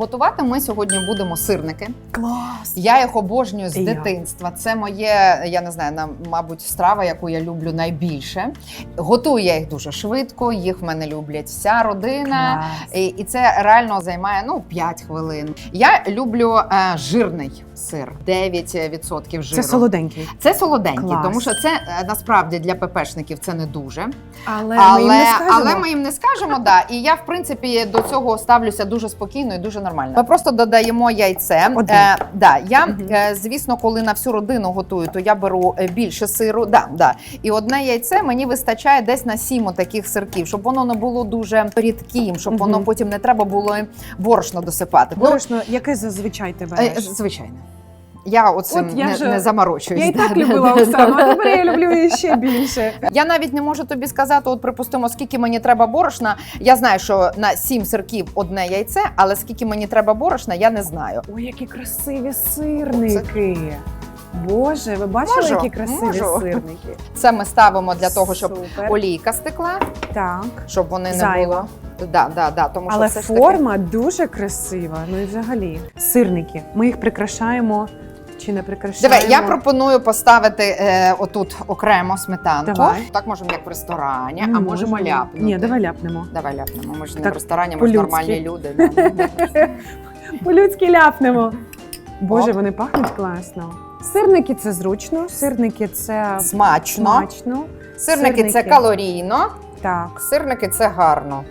Готувати ми сьогодні будемо сирники. Клас! Я їх обожнюю з І дитинства. Це моє, я не знаю, на- мабуть, страва, яку я люблю найбільше. Готую я їх дуже швидко, їх в мене люблять вся родина. Клас. І, і це реально займає ну 5 хвилин. Я люблю е, жирний сир, 9% жиру. Це солоденький. Це солоденький, Клас. тому що це е, насправді для ППшників це не дуже. Але, Але, ми їм не скажемо. але ми їм не скажемо, да. І я, в принципі, до цього ставлюся дуже спокійно і дуже нормально. Ми просто додаємо яйце. Один. Е, да, я, угу. е, звісно, коли на всю родину готую, то я беру е, більше сиру. Да, да. І одне яйце мені вистачає десь на сім таких сирків, щоб воно не було дуже рідким, щоб воно потім не треба було борошно досипати. Ну, Борошно, яке зазвичай ти е, береш? Я оцим От я не, вже- не заморочуюсь. Я і Да, так да, любила да, Оксану, а тепер я люблю її ще більше. Я навіть не можу тобі сказати, от припустимо, скільки мені треба борошна. Я знаю, що на сім сирків одне яйце, але скільки мені треба борошна, я не знаю. Ой, які красиві сирники. Боже, ви бачили, Можу, які красиві можу. сирники? Це ми ставимо для того, щоб Супер. олійка стекла, Так. щоб вони не Зайва. було. Да, да, да, тому Але що все ж форма дуже красива. Ну і взагалі. Сирники. Ми їх прикрашаємо чи не прикрашаємо? Диви, я пропоную поставити е, отут окремо сметанку. Давай. Так можемо як в ресторані, а М, можемо ляпнути. Ні, давай ляпнемо. Давай ляпнемо. Ми ж не Так, в ресторані, ми ж по-людськи. нормальні люди. да. По-людськи ляпнемо. Боже, Оп. вони пахнуть класно. Сирники це зручно, сирники це Смачно. смачно. Сирники це Сирники. калорійно, Так. сирники це гарно.